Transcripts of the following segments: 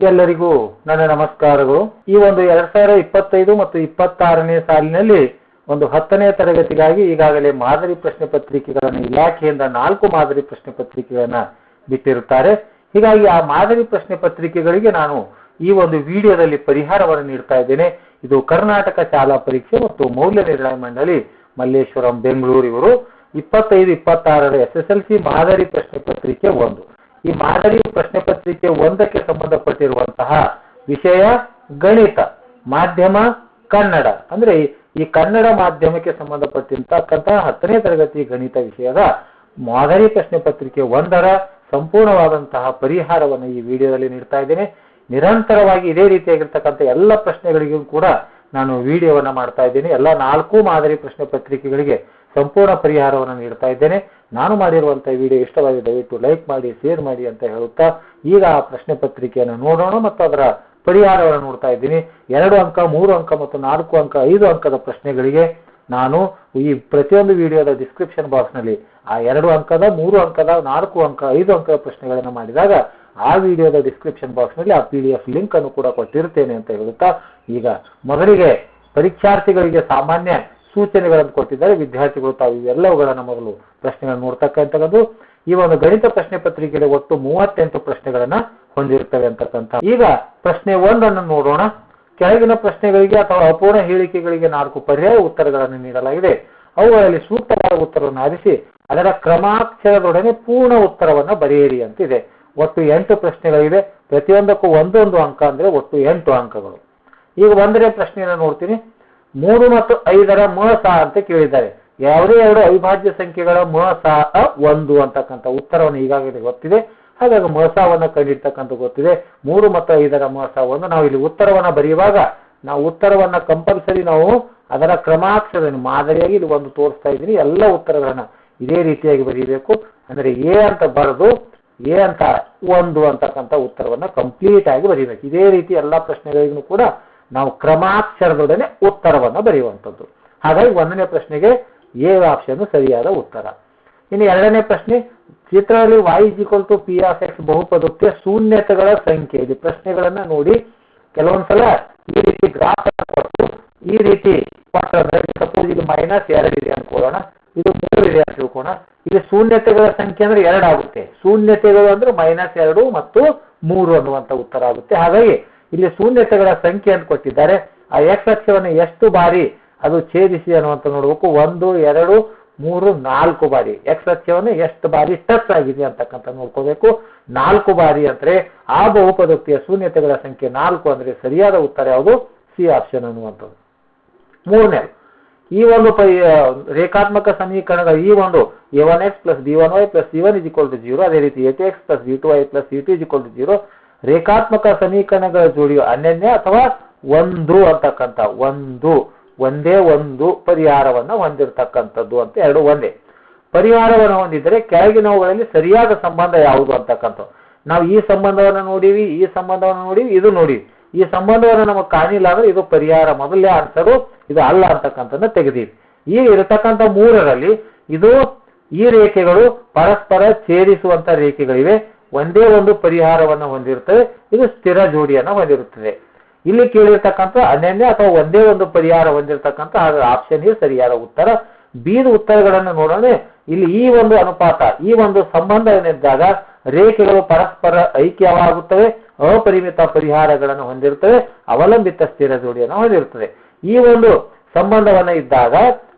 ಎಲ್ಲರಿಗೂ ನನ್ನ ನಮಸ್ಕಾರಗಳು. ಈ ಒಂದು ಎರಡ್ ಸಾವಿರ ಇಪ್ಪತ್ತೈದು ಮತ್ತು ಇಪ್ಪತ್ತಾರನೇ ಸಾಲಿನಲ್ಲಿ ಒಂದು ಹತ್ತನೇ ತರಗತಿಗಾಗಿ ಈಗಾಗಲೇ ಮಾದರಿ ಪ್ರಶ್ನೆ ಪತ್ರಿಕೆಗಳನ್ನು ಇಲಾಖೆಯಿಂದ ನಾಲ್ಕು ಮಾದರಿ ಪ್ರಶ್ನೆ ಪತ್ರಿಕೆಗಳನ್ನ ಬಿಟ್ಟಿರುತ್ತಾರೆ. ಹೀಗಾಗಿ ಆ ಮಾದರಿ ಪ್ರಶ್ನೆ ಪತ್ರಿಕೆಗಳಿಗೆ ನಾನು ಈ ಒಂದು ವಿಡಿಯೋದಲ್ಲಿ ಪರಿಹಾರವನ್ನು ನೀಡ್ತಾ ಇದ್ದೇನೆ. ಇದು ಕರ್ನಾಟಕ ಶಾಲಾ ಪರೀಕ್ಷೆ ಮತ್ತು ಮೌಲ್ಯ ನಿರ್ಣಯ ಮಂಡಳಿ ಮಲ್ಲೇಶ್ವರಂ, ಬೆಂಗಳೂರು ಇವರು ಇಪ್ಪತ್ತೈದು, ಇಪ್ಪತ್ತಾರರ ಎಸ್ ಎಸ್ ಎಲ್ ಸಿ ಮಾದರಿ ಪ್ರಶ್ನೆ ಪತ್ರಿಕೆ ಒಂದು. ಈ ಮಾದರಿ ಪ್ರಶ್ನೆ ಪತ್ರಿಕೆ ಒಂದಕ್ಕೆ ಸಂಬಂಧಪಟ್ಟಿರುವಂತಹ ವಿಷಯ ಗಣಿತ, ಮಾಧ್ಯಮ, ಕನ್ನಡ. ಅಂದ್ರೆ ಈ- ಕನ್ನಡ ಮಾಧ್ಯಮಕ್ಕೆ ಸಂಬಂಧಪಟ್ಟಿರ್ತಕ್ಕಂತಹ ಹತ್ತನೇ ತರಗತಿ ಗಣಿತ ವಿಷಯದ ಮಾದರಿ ಪ್ರಶ್ನೆ ಪತ್ರಿಕೆ ಒಂದರ ಸಂಪೂರ್ಣವಾದಂತಹ ಪರಿಹಾರವನ್ನು ಈ ವಿಡಿಯೋದಲ್ಲಿ ನೀಡ್ತಾ ಇದ್ದೇನೆ. ನಿರಂತರವಾಗಿ ಇದೇ ರೀತಿಯಾಗಿರ್ತಕ್ಕಂಥ ಎಲ್ಲ ಪ್ರಶ್ನೆಗಳಿಗೂ ಕೂಡ ನಾನು ವಿಡಿಯೋವನ್ನು ಮಾಡ್ತಾ ಇದ್ದೇನೆ. ಎಲ್ಲ ನಾಲ್ಕು ಮಾದರಿ ಪ್ರಶ್ನೆ ಪತ್ರಿಕೆಗಳಿಗೆ ಸಂಪೂರ್ಣ ಪರಿಹಾರವನ್ನು ನೀಡ್ತಾ ಇದ್ದೇನೆ. ನಾನು ಮಾಡಿರುವಂಥ ವಿಡಿಯೋ ಇಷ್ಟವಾಗಿ ದಯವಿಟ್ಟು ಲೈಕ್ ಮಾಡಿ ಶೇರ್ ಮಾಡಿ ಅಂತ ಹೇಳುತ್ತಾ ಈಗ ಆ ಪ್ರಶ್ನೆ ಪತ್ರಿಕೆಯನ್ನು ನೋಡೋಣ ಮತ್ತು ಅದರ ಪರಿಹಾರವನ್ನು ನೋಡ್ತಾ ಇದ್ದೀನಿ. ಎರಡು ಅಂಕ, ಮೂರು ಅಂಕ ಮತ್ತು ನಾಲ್ಕು ಅಂಕ, ಐದು ಅಂಕದ ಪ್ರಶ್ನೆಗಳಿಗೆ ನಾನು ಈ ಪ್ರತಿಯೊಂದು ವಿಡಿಯೋದ ಡಿಸ್ಕ್ರಿಪ್ಷನ್ ಬಾಕ್ಸ್ನಲ್ಲಿ ಆ ಎರಡು ಅಂಕದ, ಮೂರು ಅಂಕದ, ನಾಲ್ಕು ಅಂಕ, ಐದು ಅಂಕದ ಪ್ರಶ್ನೆಗಳನ್ನು ಮಾಡಿದಾಗ ಆ ವಿಡಿಯೋದ ಡಿಸ್ಕ್ರಿಪ್ಷನ್ ಬಾಕ್ಸ್ನಲ್ಲಿ ಆ ಪಿ ಡಿ ಎಫ್ ಲಿಂಕ್ ಅನ್ನು ಕೂಡ ಕೊಟ್ಟಿರ್ತೇನೆ ಅಂತ ಹೇಳುತ್ತಾ ಈಗ ಮೊದಲಿಗೆ ಪರೀಕ್ಷಾರ್ಥಿಗಳಿಗೆ ಸಾಮಾನ್ಯ ಸೂಚನೆಗಳನ್ನು ಕೊಟ್ಟಿದ್ದಾರೆ. ವಿದ್ಯಾರ್ಥಿಗಳು ತಾವು ಇವೆಲ್ಲವುಗಳನ್ನು ಮೊದಲು ಪ್ರಶ್ನೆಗಳನ್ನು ನೋಡ್ತಕ್ಕಂಥದ್ದು. ಈ ಒಂದು ಗಣಿತ ಪ್ರಶ್ನೆ ಪತ್ರಿಕೆಯಲ್ಲಿ ಒಟ್ಟು ಮೂವತ್ತೆಂಟು ಪ್ರಶ್ನೆಗಳನ್ನ ಹೊಂದಿರ್ತವೆ ಅಂತಕ್ಕಂಥ. ಈಗ ಪ್ರಶ್ನೆ ಒಂದನ್ನು ನೋಡೋಣ. ಕೆಳಗಿನ ಪ್ರಶ್ನೆಗಳಿಗೆ ಅಥವಾ ಅಪೂರ್ಣ ಹೇಳಿಕೆಗಳಿಗೆ ನಾಲ್ಕು ಪರ್ಯಾಯ ಉತ್ತರಗಳನ್ನು ನೀಡಲಾಗಿದೆ. ಅವುಗಳಲ್ಲಿ ಸೂಕ್ತವಾದ ಉತ್ತರವನ್ನು ಆರಿಸಿ, ಅದರ ಕ್ರಮಾಕ್ಷರದೊಡನೆ ಪೂರ್ಣ ಉತ್ತರವನ್ನು ಬರೆಯಿರಿ ಅಂತಿದೆ. ಒಟ್ಟು ಎಂಟು ಪ್ರಶ್ನೆಗಳಿವೆ. ಪ್ರತಿಯೊಂದಕ್ಕೂ ಒಂದೊಂದು ಅಂಕ ಅಂದ್ರೆ ಒಟ್ಟು ಎಂಟು ಅಂಕಗಳು. ಈಗ ಒಂದನೇ ಪ್ರಶ್ನೆಯನ್ನು ನೋಡ್ತೀನಿ. ಮೂರು ಮತ್ತು ಐದರ ಮ ಅಂತ ಕೇಳಿದ್ದಾರೆ. ಯಾವುದೇ ಎರಡು ಅವಿಭಾಜ್ಯ ಸಂಖ್ಯೆಗಳ ಮ ಒಂದು ಅಂತಕ್ಕಂಥ ಉತ್ತರವನ್ನು ಈಗಾಗಲೇ ಗೊತ್ತಿದೆ. ಹಾಗಾಗಿ ಮಸಾವನ್ನು ಕಂಡಿರ್ತಕ್ಕಂಥ ಗೊತ್ತಿದೆ. ಮೂರು ಮತ್ತು ಐದರ ಮಸಾವನ್ನು ನಾವು ಇಲ್ಲಿ ಉತ್ತರವನ್ನು ಬರೆಯುವಾಗ ನಾವು ಉತ್ತರವನ್ನು ಕಂಪಲ್ಸರಿ ನಾವು ಅದರ ಕ್ರಮಾಕ್ಷರ ಮಾದರಿಯಾಗಿ ಇಲ್ಲಿ ಒಂದು ತೋರಿಸ್ತಾ ಇದ್ದೀನಿ. ಎಲ್ಲ ಉತ್ತರಗಳನ್ನು ಇದೇ ರೀತಿಯಾಗಿ ಬರೀಬೇಕು. ಅಂದರೆ ಎ ಅಂತ ಬರೆದು ಎ ಅಂತ ಒಂದು ಅಂತಕ್ಕಂಥ ಉತ್ತರವನ್ನು ಕಂಪ್ಲೀಟ್ ಆಗಿ ಬರೀಬೇಕು. ಇದೇ ರೀತಿ ಎಲ್ಲ ಪ್ರಶ್ನೆಗಳಿಗೂ ಕೂಡ ನಾವು ಕ್ರಮಾಕ್ಷರದೊಡನೆ ಉತ್ತರವನ್ನು ಬರೆಯುವಂಥದ್ದು. ಹಾಗಾಗಿ ಒಂದನೇ ಪ್ರಶ್ನೆಗೆ ಎ ಆಪ್ಷನ್ ಸರಿಯಾದ ಉತ್ತರ. ಇನ್ನು ಎರಡನೇ ಪ್ರಶ್ನೆ, ಚಿತ್ರದಲ್ಲಿ Y equal to P of X ಬಹುಪದಕ್ಕೆ ಶೂನ್ಯತೆಗಳ ಸಂಖ್ಯೆ ಇದೆ. ಪ್ರಶ್ನೆಗಳನ್ನ ನೋಡಿ. ಕೆಲವೊಂದ್ಸಲ ಈ ರೀತಿ ಗ್ರಾಫ್ ಕೊಟ್ಟು, ಈ ರೀತಿ ಸಪೋಸ್ ಇದು ಮೈನಸ್ ಎರಡು ಇದೆ ಅನ್ಕೊಳ್ಳೋಣ. ಇದು ಮೂರು ಇದೆ ಅಂತ ತಿಳ್ಕೋಣ ಇಲ್ಲಿ ಶೂನ್ಯತೆಗಳ ಸಂಖ್ಯೆ ಅಂದ್ರೆ ಎರಡು ಆಗುತ್ತೆ. ಶೂನ್ಯತೆಗಳು ಅಂದ್ರೆ ಮೈನಸ್ ಎರಡು ಮತ್ತು ಮೂರು ಅನ್ನುವಂತ ಉತ್ತರ ಆಗುತ್ತೆ. ಹಾಗಾಗಿ ಇಲ್ಲಿ ಶೂನ್ಯತೆಗಳ ಸಂಖ್ಯೆ ಅಂತ ಕೊಟ್ಟಿದ್ದಾರೆ. ಆ ಎಕ್ಸ್ ಅಕ್ಷವನ್ನು ಎಷ್ಟು ಬಾರಿ ಅದು ಛೇದಿಸಿ ಅನ್ನುವಂತ ನೋಡ್ಬೇಕು. ಒಂದು, ಎರಡು, ಮೂರು, ನಾಲ್ಕು ಬಾರಿ. ಎಕ್ಸ್ ಅಕ್ಷವನ್ನು ಎಷ್ಟು ಬಾರಿ ಟಚ್ ಆಗಿದೆ ಅಂತಕ್ಕಂಥ ನೋಡ್ಕೋಬೇಕು. ನಾಲ್ಕು ಬಾರಿ ಅಂದ್ರೆ ಆ ಬಹುಪದೋಕ್ತಿಯ ಶೂನ್ಯತೆಗಳ ಸಂಖ್ಯೆ ನಾಲ್ಕು ಅಂದ್ರೆ ಸರಿಯಾದ ಉತ್ತರ ಯಾವುದು? ಸಿ ಆಪ್ಷನ್ ಅನ್ನುವಂಥದ್ದು. ಮೂರನೇ, ಈ ಒಂದು ಪೈ ರೇಖಾತ್ಮಕ ಸಮೀಕರಣದ ಈ ಒಂದು A one X plus B one Y plus C one is to zero ಅದೇ ರೀತಿ A two X plus B two Y plus C two is to zero ರೇಖಾತ್ಮಕ ಸಮೀಕರಣಗಳ ಜೋಡಿಯು ಅನನ್ಯ ಅಥವಾ ಒಂದು ಅಂತಕ್ಕಂಥ ಒಂದು, ಒಂದೇ ಒಂದು ಪರಿಹಾರವನ್ನ ಹೊಂದಿರತಕ್ಕಂಥದ್ದು ಅಂತ ಎರಡು ಒಂದೇ. ಪರಿಹಾರವನ್ನು ಹೊಂದಿದರೆ ಕೆಳಗಿನವುಗಳಲ್ಲಿ ಸರಿಯಾದ ಸಂಬಂಧ ಯಾವುದು ಅಂತಕ್ಕಂಥ ನಾವು ಈ ಸಂಬಂಧವನ್ನು ನೋಡಿವಿ, ಈ ಸಂಬಂಧವನ್ನು ನೋಡಿವಿ, ಇದು ನೋಡಿವಿ. ಈ ಸಂಬಂಧವನ್ನು ನಮಗೆ ಕಾಣಿಲ್ಲ ಅಂದ್ರೆ ಇದು ಪರಿಹಾರ ಮೊದಲೇ ಆನ್ಸರು ಇದು ಅಲ್ಲ ಅಂತಕ್ಕಂಥದ್ದನ್ನ ತೆಗೆದಿವಿ. ಈಗ ಇರತಕ್ಕಂಥ ಮೂರರಲ್ಲಿ ಇದು ಈ ರೇಖೆಗಳು ಪರಸ್ಪರ ಛೇದಿಸುವಂತ ರೇಖೆಗಳಿವೆ. ಒಂದೇ ಒಂದು ಪರಿಹಾರವನ್ನು ಹೊಂದಿರುತ್ತದೆ ಇದು ಸ್ಥಿರ ಜೋಡಿಯನ್ನು ಹೊಂದಿರುತ್ತದೆ. ಇಲ್ಲಿ ಕೇಳಿರ್ತಕ್ಕಂಥ ಅನನ್ಯ ಅಥವಾ ಒಂದೇ ಒಂದು ಪರಿಹಾರ ಹೊಂದಿರತಕ್ಕಂಥ ಆಪ್ಷನ್ ಇಸ್ ಸರಿಯಾದ ಉತ್ತರ. ಬೀದ ಉತ್ತರಗಳನ್ನು ನೋಡೋಣ, ಇಲ್ಲಿ ಈ ಒಂದು ಅನುಪಾತ, ಈ ಒಂದು ಸಂಬಂಧ ಏನಿದ್ದಾಗ ರೇಖೆಗಳು ಪರಸ್ಪರ ಐಕ್ಯವಾಗುತ್ತವೆ, ಅಪರಿಮಿತ ಪರಿಹಾರಗಳನ್ನು ಹೊಂದಿರುತ್ತವೆ, ಅವಲಂಬಿತ ಸ್ಥಿರ ಜೋಡಿಯನ್ನು ಹೊಂದಿರುತ್ತದೆ ಈ ಒಂದು ಸಂಬಂಧವನ್ನ ಇದ್ದಾಗ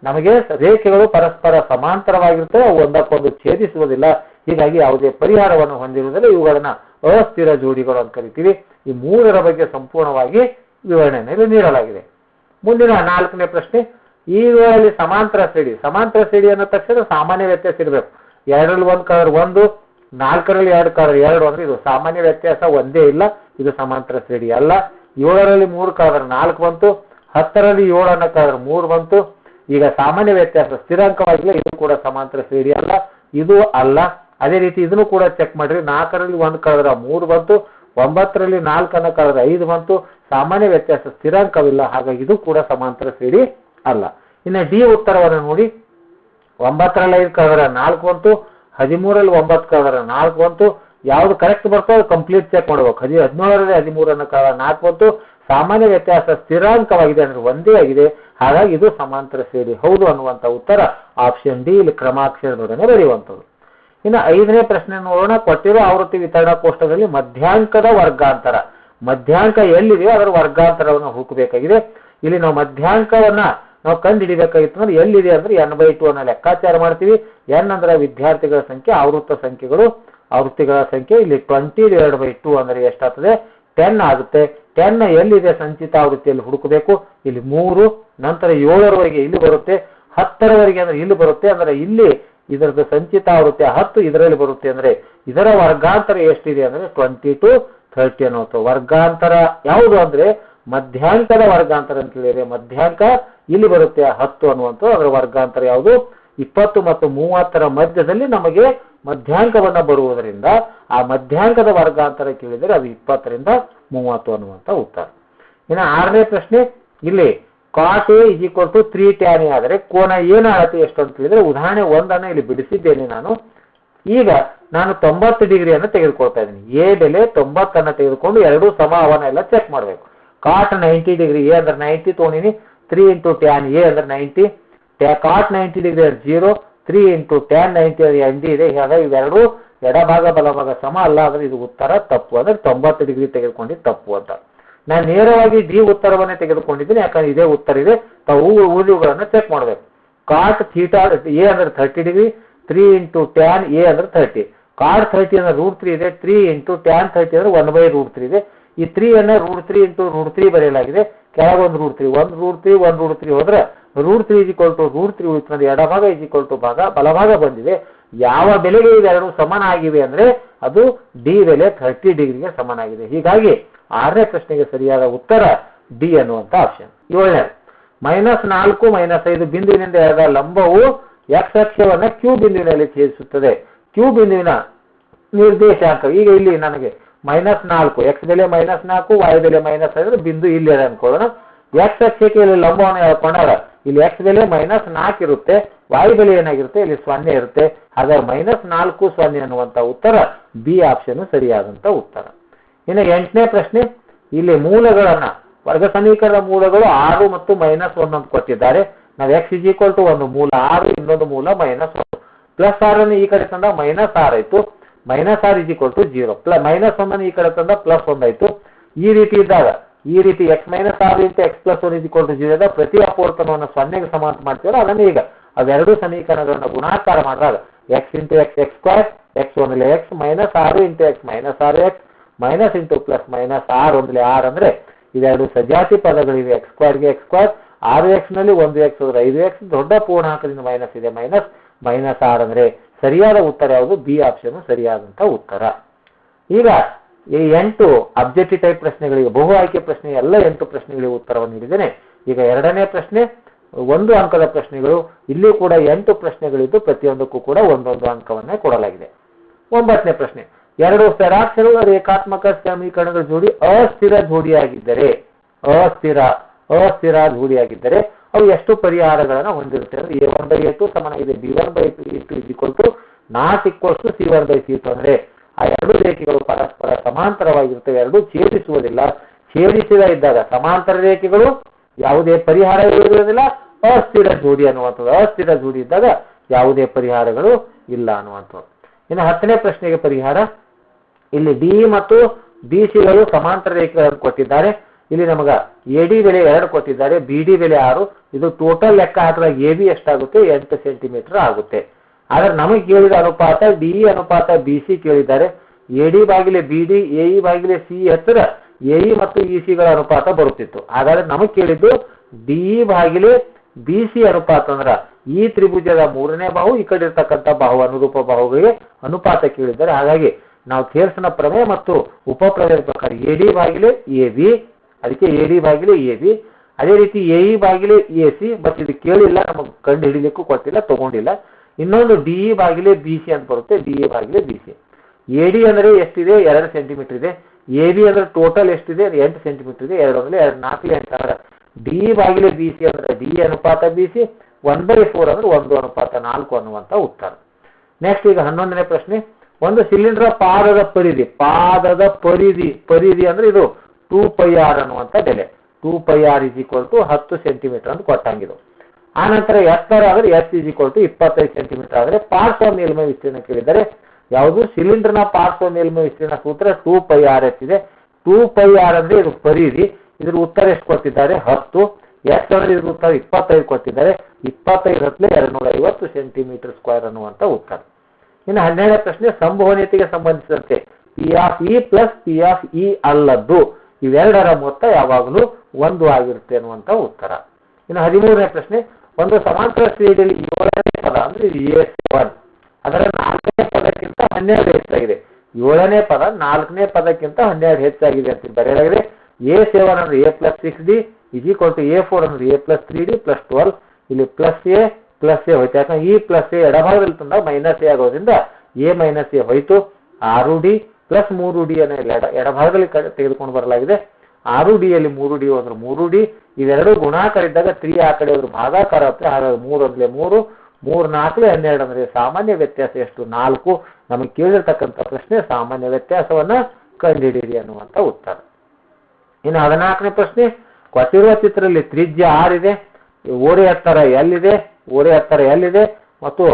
ನಮಗೆ ರೇಖೆಗಳು ಪರಸ್ಪರ ಸಮಾಂತರವಾಗಿರುತ್ತವೆ, ಒಂದಕ್ಕೊಂದು ಛೇದಿಸುವುದಿಲ್ಲ. ಹೀಗಾಗಿ ಯಾವುದೇ ಪರಿಹಾರವನ್ನು ಹೊಂದಿರುವುದಿಲ್ಲ. ಇವುಗಳನ್ನ ಅಸ್ಥಿರ ಜೋಡಿಗಳು ಅಂತ ಕರಿತೀವಿ. ಈ ಮೂರರ ಬಗ್ಗೆ ಸಂಪೂರ್ಣವಾಗಿ ವಿವರಣೆಯಲ್ಲಿ ನೀಡಲಾಗಿದೆ. ಮುಂದಿನ ನಾಲ್ಕನೇ ಪ್ರಶ್ನೆ ಇವುಗಳಲ್ಲಿ ಸಮಾಂತರ ಸಿಡಿ. ಸಮಾಂತರ ಸಿಡಿ ಅನ್ನೋ ತಕ್ಷಣ ಸಾಮಾನ್ಯ ವ್ಯತ್ಯಾಸ ಇರಬೇಕು. ಎರಡರಲ್ಲಿ ಒಂದು ಕಲರ್ ಒಂದು, ನಾಲ್ಕರಲ್ಲಿ ಎರಡು ಕಲರ್ ಎರಡು ಅಂದ್ರೆ ಇದು ಸಾಮಾನ್ಯ ವ್ಯತ್ಯಾಸ ಒಂದೇ ಇಲ್ಲ. ಇದು ಸಮಾಂತರ ಸಿಡಿ ಅಲ್ಲ. ಏಳರಲ್ಲಿ ಮೂರು ಕಲರ್ ನಾಲ್ಕು ಬಂತು. ಹತ್ತರಲ್ಲಿ ಏಳು ಅನ್ನೋ ಕಲರ್ ಮೂರು ಬಂತು. ಈಗ ಸಾಮಾನ್ಯ ವ್ಯತ್ಯಾಸ ಸ್ಥಿರಾಂಕವಾಗಿಲ್ಲ ಇದು ಕೂಡ ಸಮಾಂತರ ಶ್ರೇಣಿ ಅಲ್ಲ. ಇದು ಅಲ್ಲ. ಅದೇ ರೀತಿ ಇದನ್ನು ಕೂಡ ಚೆಕ್ ಮಾಡ್ರಿ ನಾಲ್ಕರಲ್ಲಿ ಒಂದು ಕಳೆದ್ರ ಮೂರು ಬಂತು, ಒಂಬತ್ತರಲ್ಲಿ ನಾಲ್ಕನ್ನ ಕಳೆದ್ರೆ ಐದು ಬಂತು. ಸಾಮಾನ್ಯ ವ್ಯತ್ಯಾಸ ಸ್ಥಿರಾಂಕವಿಲ್ಲ, ಹಾಗಾಗಿ ಇದು ಕೂಡ ಸಮಾಂತರ ಸೇರಿ ಅಲ್ಲ. ಇನ್ನು ಡಿ ಉತ್ತರವನ್ನು ನೋಡಿ. ಒಂಬತ್ತರಲ್ಲಿ ಐದು ಕಳೆದ್ರ ನಾಲ್ಕು ಬಂತು ಹದಿಮೂರಲ್ಲಿ ಒಂಬತ್ತು ಕಳೆದ್ರ ನಾಲ್ಕು ಬಂತು. ಯಾವ್ದು ಕರೆಕ್ಟ್ ಬರ್ತೋ ಅದು ಕಂಪ್ಲೀಟ್ ಚೆಕ್ ಮಾಡ್ಬೇಕು. ಹದಿ, ಹದಿನೇಳರಲ್ಲಿ ಹದಿಮೂರನ್ನು ಕಾಲ ನಾಲ್ಕು ಬಂತು. ಸಾಮಾನ್ಯ ವ್ಯತ್ಯಾಸ ಸ್ಥಿರಾಂಕವಾಗಿದೆ ಅಂದ್ರೆ ಒಂದೇ ಆಗಿದೆ. ಹಾಗಾಗಿ ಇದು ಸಮಾಂತರ ಸೇರಿ. ಹೌದು ಅನ್ನುವಂಥ ಉತ್ತರ ಆಪ್ಷನ್ ಡಿ ಇಲ್ಲಿ ಕ್ರಮಾಕ್ಷರದೊಡನೆ ಬರೆಯುವಂಥದ್ದು. ಇನ್ನು ಐದನೇ ಪ್ರಶ್ನೆ ನೋಡೋಣ. ಕೊಟ್ಟಿರೋ ಆವೃತ್ತಿ ವಿತರಣಾ ಕೋಷ್ಟದಲ್ಲಿ ಮಧ್ಯಾಂಕದ ವರ್ಗಾಂತರ. ಮಧ್ಯಾಂಕ ಎಲ್ಲಿದೆಯೋ ಅದರ ವರ್ಗಾಂತರವನ್ನು ಹುಡುಕಬೇಕಾಗಿದೆ. ಇಲ್ಲಿ ನಾವು ಮಧ್ಯಾಂಕವನ್ನ ನಾವು ಕಂಡು ಹಿಡಿಬೇಕಾಗಿತ್ತು ಅಂದ್ರೆ ಎಲ್ಲಿದೆ ಅಂದ್ರೆ ಎನ್ ಬೈ ಟು ಅನ್ನ ಲೆಕ್ಕಾಚಾರ ಮಾಡ್ತೀವಿ. ಎನ್ ಅಂದ್ರೆ ವಿದ್ಯಾರ್ಥಿಗಳ ಸಂಖ್ಯೆ, ಆವೃತ್ತ ಸಂಖ್ಯೆಗಳು. ಆವೃತ್ತಿಗಳ ಸಂಖ್ಯೆ ಇಲ್ಲಿ ಟ್ವೆಂಟಿ ಡಿವೈಡ್ ಬೈ ಟು ಅಂದ್ರೆ ಎಷ್ಟಾಗ್ತದೆ? ಟೆನ್ ಆಗುತ್ತೆ. ಟೆನ್ ಎಲ್ಲಿದೆ ಸಂಚಿತ ಆವೃತ್ತಿಯಲ್ಲಿ ಹುಡುಕಬೇಕು? ಇಲ್ಲಿ ಮೂರು, ನಂತರ ಏಳರವರೆಗೆ ಇಲ್ಲಿ ಬರುತ್ತೆ. ಹತ್ತರವರೆಗೆ ಅಂದ್ರೆ ಇಲ್ಲಿ ಬರುತ್ತೆ. ಅಂದ್ರೆ ಇಲ್ಲಿ ಇದರದ್ದು ಸಂಚಿತ ಆವೃತ್ತಿ ಹತ್ತು ಇದರಲ್ಲಿ ಬರುತ್ತೆ ಅಂದ್ರೆ ಇದರ ವರ್ಗಾಂತರ ಎಷ್ಟಿದೆ ಅಂದ್ರೆ ಟ್ವೆಂಟಿ ಟು ಥರ್ಟಿ ಅನ್ನೋದು ವರ್ಗಾಂತರ ಯಾವುದು ಅಂದ್ರೆ ಮಧ್ಯಾಂಕದ ವರ್ಗಾಂತರ ಅಂತ ಹೇಳಿದ್ರೆ ಮಧ್ಯಾಂಕ ಇಲ್ಲಿ ಬರುತ್ತೆ ಹತ್ತು ಅನ್ನುವಂಥ ಅದರ ವರ್ಗಾಂತರ ಯಾವುದು? ಇಪ್ಪತ್ತು ಮತ್ತು ಮೂವತ್ತರ ಮಧ್ಯದಲ್ಲಿ ನಮಗೆ ಮಧ್ಯಾಂಕವನ್ನ ಬರುವುದರಿಂದ ಆ ಮಧ್ಯಾಂಕದ ವರ್ಗಾಂತರ ಕೇಳಿದರೆ ಅದು ಇಪ್ಪತ್ತರಿಂದ ಮೂವತ್ತು ಅನ್ನುವಂಥ ಉತ್ತರ. ಇನ್ನು ಆರನೇ ಪ್ರಶ್ನೆ, ಇಲ್ಲಿ cot is equal to three tan ಆದರೆ ಕೋನ ಏನು ಅಳತೆ ಎಷ್ಟು ಅಂತ ಹೇಳಿದ್ರೆ ಉದಾಹರಣೆ ಒಂದನ್ನು ಇಲ್ಲಿ ಬಿಡಿಸಿದ್ದೇನೆ ನಾನು. ಈಗ ನಾನು ತೊಂಬತ್ತು ಡಿಗ್ರಿಯನ್ನು ತೆಗೆದುಕೊಳ್ತಾ ಇದ್ದೀನಿ. ಎ ಬೆಲೆ ತೊಂಬತ್ತನ್ನು ತೆಗೆದುಕೊಂಡು ಎರಡೂ ಸಮ ಎಲ್ಲ ಚೆಕ್ ಮಾಡಬೇಕು. ಕಾಟ್ ನೈಂಟಿ ಡಿಗ್ರಿ ಎ ಅಂದ್ರೆ ನೈಂಟಿ ತೊಗೊಂಡಿನಿ. ತ್ರೀ ಇಂಟು ಟ್ಯಾನ್ ಎ ಅಂದ್ರೆ ನೈಂಟಿ ಕಾಟ್ ನೈಂಟಿ ಡಿಗ್ರಿ ಅಂದ್ರೆ zero three into tan ninety N D ಇದೆ. ಹೇಗೆ ಇವೆರಡೂ ಎಡಭಾಗ ಬಲಭಾಗ ಸಮ ಅಲ್ಲ ಆದರೆ ಇದು ಉತ್ತರ ತಪ್ಪು. ಅಂದ್ರೆ ತೊಂಬತ್ತು ಡಿಗ್ರಿ ತೆಗೆದುಕೊಂಡು ತಪ್ಪು ಅಂತ. ನಾನು ನೇರವಾಗಿ ಡಿ ಉತ್ತರವನ್ನೇ ತೆಗೆದುಕೊಂಡಿದ್ದೀನಿ, ಯಾಕಂದ್ರೆ ಇದೇ ಉತ್ತರ ಇದೆ. ತಾವು ಉಳಿವುಗಳನ್ನು ಚೆಕ್ ಮಾಡಬೇಕು. ಕಾಟ್ ಥೀಟಾ ಎ ಅಂದ್ರೆ thirty degree three into tan A ಅಂದ್ರೆ ಥರ್ಟಿ ಕಾಟ್ ಥರ್ಟಿ ಅಂದ್ರೆ ರೂಟ್ ತ್ರೀ ಇದೆ ತ್ರೀ ಇಂಟು ಟ್ಯಾನ್ ಥರ್ಟಿ ಅಂದ್ರೆ ಒನ್ ಬೈ ರೂಟ್ ತ್ರೀ ಇದೆ. ಈ ತ್ರೀ ಅನ್ನ root three into root three ಬರೆಯಲಾಗಿದೆ. ಕೆಳಗೊಂದು ರೂಟ್ ತ್ರೀ ಒಂದು ರೂಟ್ ತ್ರೀ ಒಂದು ರೂಟ್ ತ್ರೀ ಹೋದ್ರೆ root three is two root three ಉಳಿತಂದ್ರೆ ಎಡಭಾಗ ಇಸ್ ಟು ಭಾಗ, ಬಲಭಾಗ ಬಂದಿದೆ. ಯಾವ ಬೆಲೆಗೆ ಇವೆರಡು ಆಗಿವೆ ಅಂದ್ರೆ ಅದು ಡಿ ಬೆಲೆ ಥರ್ಟಿ ಡಿಗ್ರಿಗೆ ಸಮಾನ ಆಗಿದೆ. ಹೀಗಾಗಿ ಆರನೇ ಪ್ರಶ್ನೆಗೆ ಸರಿಯಾದ ಉತ್ತರ ಡಿ ಅನ್ನುವಂಥ ಆಪ್ಷನ್ ಏಳನೇ ಮೈನಸ್ ನಾಲ್ಕು ಮೈನಸ್ ಐದು ಬಿಂದುವಿನಿಂದ ಎಳೆದ ಲಂಬವು ಎಕ್ಸ್ ಅಕ್ಷವನ್ನ ಕ್ಯೂ ಬಿಂದುವಿನಲ್ಲಿ ಛೇದಿಸುತ್ತದೆ. ಕ್ಯೂ ಬಿಂದುವಿನ ನಿರ್ದೇಶಾಂಕ, ಈಗ ಇಲ್ಲಿ ನನಗೆ ಮೈನಸ್ ನಾಲ್ಕು ಎಕ್ಸ್ ಬೆಲೆ ಮೈನಸ್ ನಾಲ್ಕು ವೈ ಬೆಲೆ ಮೈನಸ್ ಐದು, ಬಿಂದು ಇಲ್ಲಿ ಇದೆ ಅನ್ಕೊಳ್ಳೋಣ ಎಕ್ಸ್ ಅಕ್ಷಕ್ಕೆ ಇಲ್ಲಿ ಲಂಬವನ್ನು ಹೇಳ್ಕೊಂಡಾಗ ಇಲ್ಲಿ ಎಕ್ಸ್ ಬೆಲೆ ಮೈನಸ್ ನಾಲ್ಕು ಇರುತ್ತೆ ವೈ ಬೆಲೆ ಏನಾಗಿರುತ್ತೆ, ಇಲ್ಲಿ ಸೊನ್ನೆ ಇರುತ್ತೆ. ಹಾಗಾದ್ರೆ ಮೈನಸ್ ನಾಲ್ಕು ಸೊನ್ನೆ ಅನ್ನುವಂಥ ಉತ್ತರ ಬಿ ಆಪ್ಷನ್ ಸರಿಯಾದಂಥ ಉತ್ತರ. ಇನ್ನು ಎಂಟನೇ ಪ್ರಶ್ನೆ, ಇಲ್ಲಿ ಮೂಲಗಳನ್ನ, ವರ್ಗ ಸಮೀಕರಣದ ಮೂಲಗಳು ಆರು ಮತ್ತು ಮೈನಸ್ ಒನ್ ಅಂತ ಕೊಟ್ಟಿದ್ದಾರೆ. ನಾವು ಎಕ್ಸ್ ಇಸ್ ಈಕ್ವಲ್ ಟು ಒಂದು ಮೂಲ, ಆರು ಇನ್ನೊಂದು ಮೂಲ, ಮೈನಸ್ ಒಂದು. ಪ್ಲಸ್ ಆರನ್ನು ಈ ಕಡೆ ತಂದ ಮೈನಸ್ ಆರ್ ಆಯ್ತು. Minus R is equal to zero ಪ್ಲ minus ಒಂದನ್ನು ಈ ಕಡೆ ತಂದ ಪ್ಲಸ್ ಒಂದಾಯಿತು ಈ ರೀತಿ ಇದ್ದಾಗ, ಈ ರೀತಿ X minus R into X plus one is equal to zero ಪ್ರತಿ ಅಪವರ್ತನವನ್ನು ಸೊನ್ನೆಗೆ ಸಮಾನ ಮಾಡ್ತೀವಲ್ಲ, ಅದನ್ನು ಈಗ ಅವೆರಡು ಸಮೀಕರಣಗಳನ್ನು ಗುಣಾಕಾರ ಮಾಡಿದಾಗ X into X X square X ಒಂದಲೆ X minus ಆರು ಇಂಟು ಎಕ್ಸ್ ಮೈನಸ್ ಆರು X minus into plus minus R ಒಂದ್ಲಿ R ಅಂದ್ರೆ ಇದೆರಡು ಸಜಾತಿ ಪದಗಳಿವೆ. ಎಕ್ಸ್ ಸ್ಕ್ವೇರ್ಗೆ ಎಕ್ಸ್ ಸ್ಕ್ವೇರ್ ಆರು ಎಕ್ಸ್ನಲ್ಲಿ ಒಂದು ಎಕ್ಸ್ ಹೋದ್ರೆ ಐದು ಎಕ್ಸ್ ದೊಡ್ಡ ಪೂರ್ಣಾಂಕದಿಂದ ಮೈನಸ್ ಇದೆ. ಮೈನಸ್ ಮೈನಸ್ ಆರ್ ಅಂದ್ರೆ ಸರಿಯಾದ ಉತ್ತರ ಯಾವುದು? ಬಿ ಆಪ್ಷನ್ ಸರಿಯಾದಂತ ಉತ್ತರ. ಈಗ ಈ ಎಂಟು ಅಬ್ಜೆಕ್ಟಿವ್ ಟೈಪ್ ಪ್ರಶ್ನೆಗಳಿಗೆ, ಬಹು ಆಯ್ಕೆ ಪ್ರಶ್ನೆ, ಎಲ್ಲ ಎಂಟು ಪ್ರಶ್ನೆಗಳಿಗೆ ಉತ್ತರವನ್ನು ನೀಡಿದ್ದೇನೆ. ಈಗ ಎರಡನೇ ಪ್ರಶ್ನೆ, ಒಂದು ಅಂಕದ ಪ್ರಶ್ನೆಗಳು, ಇಲ್ಲಿ ಕೂಡ ಎಂಟು ಪ್ರಶ್ನೆಗಳಿದ್ದು ಪ್ರತಿಯೊಂದಕ್ಕೂ ಕೂಡ ಒಂದೊಂದು ಅಂಕವನ್ನೇ ಕೊಡಲಾಗಿದೆ. ಒಂಬತ್ತನೇ ಪ್ರಶ್ನೆ ಎರಡು ಸ್ಥಿರಾಕ್ಷರಗಳ ರೇಖಾತ್ಮಕ ಸಮೀಕರಣಗಳ ಜೋಡಿ ಅಸ್ಥಿರ ಜೋಡಿಯಾಗಿದ್ದರೆ, ಅಸ್ಥಿರ ಅಸ್ಥಿರ ಜೋಡಿಯಾಗಿದ್ದರೆ ಅವು ಎಷ್ಟು ಪರಿಹಾರಗಳನ್ನು ಹೊಂದಿರುತ್ತೆ ಅಂದ್ರೆ A one by A two ಇದೆ. B one by equal to not equals C one by C ಅಂದ್ರೆ ಆ ಎರಡು ರೇಖೆಗಳು ಪರಸ್ಪರ ಸಮಾಂತರವಾಗಿರುತ್ತವೆ ಎರಡು ಛೇದಿಸುವುದಿಲ್ಲ. ಛೇದಿಸಿದ ಇದ್ದಾಗ ಸಮಾಂತರ ರೇಖೆಗಳು ಯಾವುದೇ ಪರಿಹಾರ ಇರುವುದಿಲ್ಲ. ಅಸ್ಥಿರ ಜೋಡಿ ಅನ್ನುವಂಥದ್ದು. ಅಸ್ಥಿರ ಜೋಡಿ ಇದ್ದಾಗ ಯಾವುದೇ ಪರಿಹಾರಗಳು ಇಲ್ಲ ಅನ್ನುವಂಥದ್ದು. ಇನ್ನು ಹತ್ತನೇ ಪ್ರಶ್ನೆಗೆ ಪರಿಹಾರ. ಇಲ್ಲಿ ಡಿ ಮತ್ತು ಬಿ ಸಿಗಳು ಸಮಾಂತರ ರೇಖೆಗಳನ್ನು ಕೊಟ್ಟಿದ್ದಾರೆ. ಇಲ್ಲಿ ನಮಗೆ ಎ ಡಿ ಬೆಲೆ ಎರಡು ಕೊಟ್ಟಿದ್ದಾರೆ. ಬಿ ಡಿ ಬೆಲೆ ಆರು. ಇದು ಟೋಟಲ್ ಲೆಕ್ಕ ಹಾಕಿದಾಗ ಎ ಬಿ ಎಷ್ಟಾಗುತ್ತೆ? ಎಂಟು ಸೆಂಟಿಮೀಟರ್ ಆಗುತ್ತೆ. ಆದರೆ ನಮಗೆ ಕೇಳಿದ ಅನುಪಾತ ಡಿ ಅನುಪಾತ ಬಿ ಸಿ ಕೇಳಿದ್ದಾರೆ. ಎ ಡಿ ಬಾಗಿಲೆ ಬಿ ಡಿ, ಎ ಇ ಬಾಗಿಲೆ ಸಿ ಹತ್ತಿರ ಎ ಇ ಮತ್ತು ಇ ಸಿಗಳ ಅನುಪಾತ ಬರುತ್ತಿತ್ತು. ಹಾಗಾದ್ರೆ ನಮಗೆ ಕೇಳಿದ್ದು ಡಿ ಬಾಗಿಲೆ ಬಿ ಸಿ ಅನುಪಾತ ಅಂದ್ರ ಈ ತ್ರಿಭುಜದ ಮೂರನೇ ಬಾಹು, ಈ ಕಡೆ ಇರ್ತಕ್ಕಂಥ ಬಾಹು, ಅನುರೂಪ ಬಾಹುಗಳಿಗೆ ಅನುಪಾತ ಕೇಳಿದ್ದಾರೆ. ಹಾಗಾಗಿ ನಾವು ಥೇರ್ಸ್ನ ಪ್ರಮೇಯ ಮತ್ತು ಉಪಪ್ರಮೇಯದ ಪ್ರಕಾರ ಎ ಡಿ ಬಾಗಿಲೆ ಎ ಬಿ ಅದಕ್ಕೆ ಎ ಡಿ ಬಾಗಿಲೆ ಎ ಬಿ ಅದೇ ರೀತಿ ಎ ಇ ಬಾಗಿಲೆ ಎ ಸಿ, ಬಟ್ ಇದು ಕೇಳಿಲ್ಲ, ನಮಗೆ ಕಂಡು ಹಿಡಿಲಿಕ್ಕೂ ಕೊಟ್ಟಿಲ್ಲ, ತಗೊಂಡಿಲ್ಲ. ಇನ್ನೊಂದು ಡಿ ಇ ಬಾಗಿಲೆ ಬಿ ಸಿ ಅಂತ ಬರುತ್ತೆ, ಡಿ ಇ ಬಾಗಿಲೆ ಬಿ ಸಿ. ಎ ಡಿ ಅಂದರೆ ಎಷ್ಟಿದೆ? ಎರಡು ಸೆಂಟಿಮೀಟರ್ ಇದೆ. ಎ ಬಿ ಅಂದ್ರೆ ಟೋಟಲ್ ಎಷ್ಟಿದೆ? ಎಂಟು ಸೆಂಟಿಮೀಟರ್ ಇದೆ, ಎರಡು ಅಂದರೆ ಎರಡು, ನಾಲ್ಕು ಎಂಟು ಸಾವಿರ. ಡಿ ಇ ಬಾಗಿಲೆ ಬಿ ಸಿ ಅಂದ್ರೆ ಡಿ ಅನುಪಾತ B C, one by four ಅಂದ್ರೆ ಒಂದು ಅನುಪಾತ, ನಾಲ್ಕು ಅನ್ನುವಂಥ ಉತ್ತರ. ನೆಕ್ಸ್ಟ್ ಈಗ ಹನ್ನೊಂದನೇ ಪ್ರಶ್ನೆ. ಒಂದು ಸಿಲಿಂಡರ್ ಪಾದದ ಪರಿಧಿ ಪಾದದ ಪರಿಧಿ ಪರಿಧಿ ಅಂದ್ರೆ ಇದು ಟೂ ಪೈ ಆರ್ ಅನ್ನುವಂಥ ಬೆಲೆ. Two pi R is equal to ಹತ್ತು ಸೆಂಟಿಮೀಟರ್ ಅಂತ ಕೊಟ್ಟಂಗಿದು. ಆನಂತರ ಎತ್ತರ ಆದರೆ ಎಸ್ ಇಸ್ ಈಕ್ವಲ್ ಟು ಇಪ್ಪತ್ತೈದು ಸೆಂಟಿಮೀಟರ್ ಆದರೆ ಪಾರ್ಶ್ವ ಮೇಲ್ಮೈ ವಿಸ್ತೀರ್ಣ ಕೇಳಿದರೆ ಯಾವುದು? ಸಿಲಿಂಡರ್ನ ಪಾರ್ಶ್ವ ಮೇಲ್ಮೈ ವಿಸ್ತೀರ್ಣ ಸೂತ್ರ ಟೂ ಪೈ ಆರ್ ಎಸ್ ಇದೆ ಟೂ ಪೈ ಆರ್ ಅಂದ್ರೆ ಇದು ಪರಿಧಿ. ಇದ್ರ ಉತ್ತರ ಎಷ್ಟು ಕೊಟ್ಟಿದ್ದಾರೆ? ಹತ್ತು. ಎಸ್ ಅಂದ್ರೆ ಇದ್ರ ಉತ್ತರ ಇಪ್ಪತ್ತೈದು ಕೊಟ್ಟಿದ್ದಾರೆ. ಇಪ್ಪತ್ತೈದು ಹತ್ತಲೇ ಎರಡ್ನೂರ ಐವತ್ತು ಸೆಂಟಿಮೀಟರ್ ಸ್ಕ್ವೇರ್ ಅನ್ನುವಂಥ ಉತ್ತರ. ಇನ್ನು ಹನ್ನೆರಡನೇ ಪ್ರಶ್ನೆ ಸಂಭವನೀಯತೆಗೆ ಸಂಬಂಧಿಸಿದಂತೆ P of E plus P of E ಅಲ್ಲದ್ದು ಇವೆರಡರ ಮೊತ್ತ ಯಾವಾಗಲೂ ಒಂದು ಆಗಿರುತ್ತೆ ಅನ್ನುವಂಥ ಉತ್ತರ. ಇನ್ನು ಹದಿಮೂರನೇ ಪ್ರಶ್ನೆ, ಒಂದು ಸಮಾಂತರ ಶ್ರೇಣಿಯಲ್ಲಿ ಏಳನೇ ಪದ ಅಂದ್ರೆ ಎ ಸೆವೆನ್ ಅದರ ನಾಲ್ಕನೇ ಪದಕ್ಕಿಂತ ಹನ್ನೆರಡು ಹೆಚ್ಚಾಗಿದೆ. ಏಳನೇ ಪದ, ನಾಲ್ಕನೇ ಪದಕ್ಕಿಂತ ಹನ್ನೆರಡು ಹೆಚ್ಚಾಗಿದೆ ಅಂತ ಬರೆಯಲಾಗಿದೆ. ಎ ಸೆವೆನ್ ಅಂದ್ರೆ A plus six D is ಕೊಟ್ಟು ಎ ಫೋರ್ ಅಂದ್ರೆ A plus three D plus twelve ಇಲ್ಲಿ ಪ್ಲಸ್ ಎ ಪ್ಲಸ್ ಎ ಹೋಯ್ತು. ಯಾಕಂದ್ರೆ ಈ ಪ್ಲಸ್ ಎ ಎಡಭಾಗದಲ್ಲಿ ತಂದಾಗ ಮೈನಸ್ ಎ ಆಗೋದ್ರಿಂದ ಎ ಮೈನಸ್ ಎ ಹೋಯ್ತು. ಆರು ಡಿ ಪ್ಲಸ್ ಮೂರು ಡಿ ಅನ್ನ ಎಡ, ಎಡಭಾಗದಲ್ಲಿ ತೆಗೆದುಕೊಂಡು ಬರಲಾಗಿದೆ. ಆರು ಡಿ ಯಲ್ಲಿ ಮೂರು ಡಿ ಹೋದ್ರೆ ಮೂರು ಡಿ ಇವೆರಡು ಗುಣಾಕಾರ ಇದ್ದಾಗ ತ್ರೀ ಆ ಕಡೆ ಹೋದ್ರೆ ಭಾಗಾಕಾರ ಆಗುತ್ತೆ. ಹಾಗಾಗಿ ಮೂರು ಅಂದ್ರೆ ಮೂರು ಮೂರು ನಾಲ್ಕು, ಹನ್ನೆರಡು ಅಂದ್ರೆ ಸಾಮಾನ್ಯ ವ್ಯತ್ಯಾಸ ಎಷ್ಟು? ನಾಲ್ಕು. ನಮಗೆ ಕೇಳಿರ್ತಕ್ಕಂಥ ಪ್ರಶ್ನೆ ಸಾಮಾನ್ಯ ವ್ಯತ್ಯಾಸವನ್ನ ಕಂಡುಹಿಡಿಯಿರಿ ಅನ್ನುವಂಥ ಉತ್ತರ. ಇನ್ನು ಹದಿನಾಲ್ಕನೇ ಪ್ರಶ್ನೆ, ಕೊಟ್ಟಿರುವ ಚಿತ್ರದಲ್ಲಿ ತ್ರಿಜ್ಯ ಆರ್ ಇದೆ ಓರೆ ಎತ್ತರ ಎಲ್ಲಿದೆ? ಓರೆ ಎತ್ತರ ಎಲ್ಲಿದೆ? ಮತ್ತು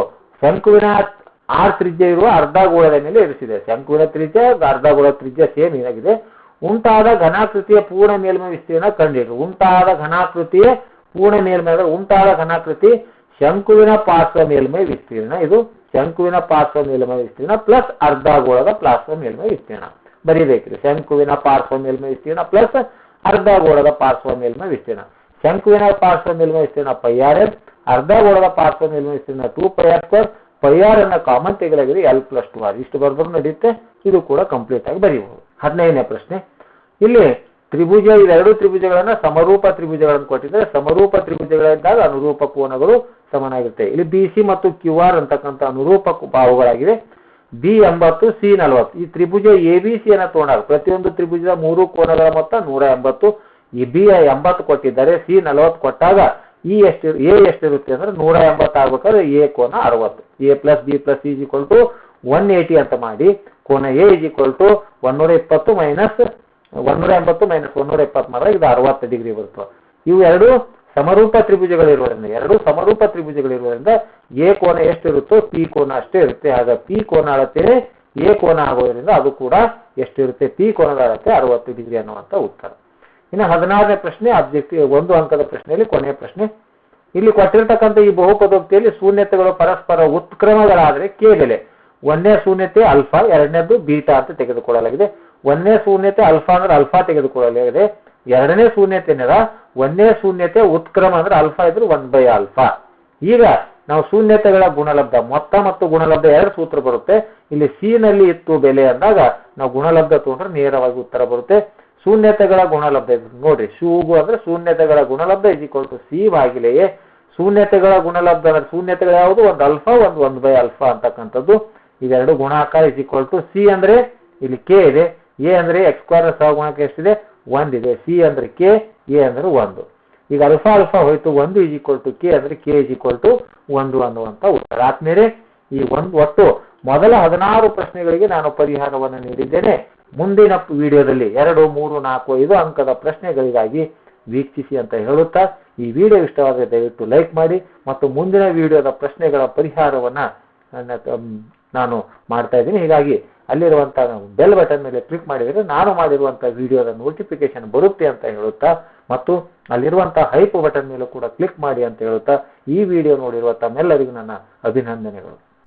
ಶಂಕುವಿನ ಆರು ತ್ರಿಜ್ಯ ಇರುವ ಅರ್ಧ ಗೋಳದ ಮೇಲೆ ಇರಿಸಿದೆ. ಶಂಕುವಿನ ತ್ರಿಜ್ಯ, ಅರ್ಧ ಗೋಳ ತ್ರಿಜ್ಯ ಸೇಮ್ ಏನಾಗಿದೆ ಉಂಟಾದ ಘನಾಕೃತಿಯ ಪೂರ್ಣ ಮೇಲ್ಮೈ ವಿಸ್ತೀರ್ಣ ಕಂಡಿಡಿ ಉಂಟಾದ ಘನಾಕೃತಿಯ ಪೂರ್ಣ ಮೇಲ್ಮೈ ಅಂದ್ರೆ ಉಂಟಾದ ಘನಾಕೃತಿ ಶಂಕುವಿನ ಪಾರ್ಶ್ವ ಮೇಲ್ಮೈ ವಿಸ್ತೀರ್ಣ. ಇದು ಶಂಕುವಿನ ಪಾರ್ಶ್ವ ಮೇಲ್ಮೈ ವಿಸ್ತೀರ್ಣ ಪ್ಲಸ್ ಅರ್ಧ ಗೋಳದ ಪಾರ್ಶ್ವ ಮೇಲ್ಮೈ ವಿಸ್ತೀರ್ಣ. ಬರೀಬೇಕ್ರಿ ಶಂಕುವಿನ ಪಾರ್ಶ್ವ ಮೇಲ್ಮೈ ವಿಸ್ತೀರ್ಣ ಪ್ಲಸ್ ಅರ್ಧ ಗೋಳದ ಪಾರ್ಶ್ವ ಮೇಲ್ಮೈ ವಿಸ್ತೀರ್ಣ. ಶಂಕುವಿನ ಪಾರ್ಶ್ವ ವಿಸ್ತೀರ್ಣ ಪೈ ಆರ್ ಎಸ್ ಅರ್ಧ ಗೋಳದ ಪಾರ್ಶ್ವ ಮೇಲ್ಮೈ ವಿಸ್ತೀರ್ಣ two pi R square. Pi R ಅನ್ನ ಕಾಮನ್ ತೆಗೆದಾಗಿದೆ ಎಲ್ ಪ್ಲಸ್ ಟು ಆರ್ ಇಷ್ಟು ಬರೆದ್ರು ನಡೆಯುತ್ತೆ. ಇದು ಕೂಡ ಕಂಪ್ಲೀಟ್ ಆಗಿ ಬರೀಬಹುದು. ಹದಿನೈದನೇ ಪ್ರಶ್ನೆ. ಇಲ್ಲಿ ತ್ರಿಭುಜ, ಇವೆರಡು ತ್ರಿಭುಜಗಳನ್ನ ಸಮರೂಪ ತ್ರಿಭುಜಗಳನ್ನು ಕೊಟ್ಟಿದ್ರೆ ಸಮರೂಪ ತ್ರಿಭುಜಗಳಿದ್ದಾಗ ಅನುರೂಪ ಕೋನಗಳು ಸಮನಾಗಿರುತ್ತೆ. ಇಲ್ಲಿ ಬಿ ಸಿ ಮತ್ತು ಕ್ಯೂ ಆರ್ ಅಂತಕ್ಕಂಥ ಅನುರೂಪ ಭಾವಗಳಾಗಿವೆ. ಬಿ ಎಂಬತ್ತು ಸಿ ನಲವತ್ತು. ಈ ತ್ರಿಭುಜ ಎ ಬಿ ಸಿ ಅನ್ನ ತಗೊಂಡಾಗ ಪ್ರತಿಯೊಂದು ತ್ರಿಭುಜದ ಮೂರು ಕೋನಗಳ ಮೊತ್ತ ನೂರ ಎಂಬತ್ತು. ಈ ಬಿ ಎಂಬತ್ತು ಕೊಟ್ಟಿದ್ದಾರೆ ಸಿ ನಲವತ್ತು ಕೊಟ್ಟಾಗ ಇ ಎಷ್ಟು ಎ ಎಷ್ಟಿರುತ್ತೆ ಅಂದ್ರೆ ನೂರ ಎಂಬತ್ತು ಆಗ್ಬೇಕಾದ್ರೆ ಎ ಕೋನ ಅರವತ್ತು. A plus B plus C equal to one eighty ಅಂತ ಮಾಡಿ, ಕೋನ ಎ ಇಸ್ ಈಕ್ವಲ್ ಟು ಒನ್ನೂರ ಇಪ್ಪತ್ತು ಮೈನಸ್ ಒನ್ನೂರ ಎಂಬತ್ತು ಮೈನಸ್ ಒನ್ನೂರ ಇಪ್ಪತ್ತು ಮಾಡಿದ್ರೆ ಇದು ಅರವತ್ತು ಡಿಗ್ರಿ ಬರುತ್ತೆ. ಇವು ಎರಡು ಸಮರೂಪ ತ್ರಿಭುಜಗಳಿರುವುದರಿಂದ, ಎರಡು ಸಮರೂಪ ತ್ರಿಭುಜಗಳಿರುವುದರಿಂದ ಎ ಕೋನ ಎಷ್ಟಿರುತ್ತೋ ಪಿ ಕೋನ ಅಷ್ಟೇ ಇರುತ್ತೆ. ಆಗ ಪಿ ಕೋನ ಅಳತೆ ಎ ಕೋನ ಆಗೋದ್ರಿಂದ ಅದು ಕೂಡ ಎಷ್ಟಿರುತ್ತೆ? ಪಿ ಕೋನದ ಅಳತೆ ಅರವತ್ತು ಡಿಗ್ರಿ ಅನ್ನುವಂಥ ಉತ್ತರ. ಇನ್ನು ಹದಿನಾರನೇ ಪ್ರಶ್ನೆ ಅಬ್ಜೆಕ್ಟಿವ್ ಒಂದು ಅಂಕದ ಪ್ರಶ್ನೆಯಲ್ಲಿ ಕೊನೆಯ ಪ್ರಶ್ನೆ. ಇಲ್ಲಿ ಕೊಟ್ಟಿರ್ತಕ್ಕಂಥ ಈ ಬಹುಪದೋಕ್ತಿಯಲ್ಲಿ ಶೂನ್ಯತೆಗಳು ಪರಸ್ಪರ ಉತ್ಕ್ರಮಗಳಾದರೆ ಕೆ ಬೆಲೆ ಒಂದನೇ ಶೂನ್ಯತೆ ಅಲ್ಫಾ ಎರಡನೇದು ಬೀಟಾ ಅಂತ ತೆಗೆದುಕೊಳ್ಳಲಾಗಿದೆ. ಒಂದನೇ ಶೂನ್ಯತೆ ಅಲ್ಫಾ ಅಂದ್ರೆ ಅಲ್ಫಾ ತೆಗೆದುಕೊಳ್ಳಲಾಗಿದೆ. ಎರಡನೇ ಶೂನ್ಯತೆ ಒಂದನೇ ಶೂನ್ಯತೆ ಉತ್ಕ್ರಮ ಅಂದ್ರೆ ಅಲ್ಫಾ ಇದ್ರೆ ಒನ್ ಬೈ ಅಲ್ಫಾ. ಈಗ ನಾವು ಶೂನ್ಯತೆಗಳ ಗುಣಲಬ್ಧ, ಮೊತ್ತ ಮತ್ತು ಗುಣಲಬ್ಧ ಎರಡು ಸೂತ್ರ ಬರುತ್ತೆ. ಇಲ್ಲಿ ಸಿ ನಲ್ಲಿ ಇತ್ತು ಬೆಲೆ ಅಂದಾಗ ನಾವು ಗುಣಲಬ್ಧ ತಗೊಂಡ್ರೆ ನೇರವಾಗಿ ಉತ್ತರ ಬರುತ್ತೆ. ಶೂನ್ಯತೆಗಳ ಗುಣಲಬ್ಧ ನೋಡ್ರಿ ಶೂಗು ಅಂದ್ರೆ ಶೂನ್ಯತೆಗಳ ಗುಣಲಬ್ಧ ಇಸ್ ಈಕ್ವಲ್ ಟು ಸಿ ಭಾಗಿಲೆಯೇ ಶೂನ್ಯತೆಗಳ ಗುಣಲಬ್ಧ ಅಂದ್ರೆ ಶೂನ್ಯತೆಗಳು ಯಾವುದು? ಒಂದು ಅಲ್ಫಾ ಒಂದು ಒಂದು ಬೈ ಅಲ್ಫಾ ಅಂತಕ್ಕಂಥದ್ದು. ಇವೆರಡು ಗುಣಾಕಾರ ಇಸ್ ಈಕ್ವಲ್ ಟು ಸಿ ಅಂದ್ರೆ ಇಲ್ಲಿ ಕೆ ಇದೆ. ಎ ಅಂದ್ರೆ ಎಕ್ಸ್ ಸ್ಕ್ವೇರ್ ಸಹಗುಣಕ ಎಷ್ಟಿದೆ? ಇದೆ. ಸಿ ಅಂದ್ರೆ ಕೆ ಎ ಅಂದ್ರೆ ಒಂದು. ಈಗ ಅಲ್ಫಾ ಅಲ್ಫಾ ಹೋಯ್ತು. ಒಂದು ಇಸ್ ಈಕ್ವಲ್ ಟು ಕೆ ಅಂದ್ರೆ ಕೆ ಇಸ್ ಈಕ್ವಲ್ ಟು ಒಂದು ಅನ್ನುವಂಥ ಉತ್ತರ. ಆದ್ಮೇಲೆ ಈ ಒಂದು ಒಟ್ಟು ಮೊದಲ ಹದಿನಾರು ಪ್ರಶ್ನೆಗಳಿಗೆ ನಾನು ಪರಿಹಾರವನ್ನು ನೀಡಿದ್ದೇನೆ. ಮುಂದಿನ ವಿಡಿಯೋದಲ್ಲಿ ಎರಡು, ಮೂರು, ನಾಲ್ಕು, ಐದು ಅಂಕದ ಪ್ರಶ್ನೆಗಳಿಗಾಗಿ ವೀಕ್ಷಿಸಿ ಅಂತ ಹೇಳುತ್ತಾ, ಈ ವಿಡಿಯೋ ಇಷ್ಟವಾದರೆ ದಯವಿಟ್ಟು ಲೈಕ್ ಮಾಡಿ ಮತ್ತು ಮುಂದಿನ ವಿಡಿಯೋದ ಪ್ರಶ್ನೆಗಳ ಪರಿಹಾರವನ್ನು ನಾನು ಮಾಡ್ತಾ ಇದ್ದೀನಿ. ಹೀಗಾಗಿ ಅಲ್ಲಿರುವಂಥ ಬೆಲ್ ಬಟನ್ ಮೇಲೆ ಕ್ಲಿಕ್ ಮಾಡಿದರೆ ನಾನು ಮಾಡಿರುವಂಥ ವಿಡಿಯೋದ ನೋಟಿಫಿಕೇಶನ್ ಬರುತ್ತೆ ಅಂತ ಹೇಳುತ್ತಾ, ಮತ್ತು ಅಲ್ಲಿರುವಂಥ ಹೈಪ್ ಬಟನ್ ಮೇಲೂ ಕೂಡ ಕ್ಲಿಕ್ ಮಾಡಿ ಅಂತ ಹೇಳುತ್ತಾ, ಈ ವಿಡಿಯೋ ನೋಡಿರುವ ತಮ್ಮೆಲ್ಲರಿಗೂ ನನ್ನ ಅಭಿನಂದನೆಗಳು.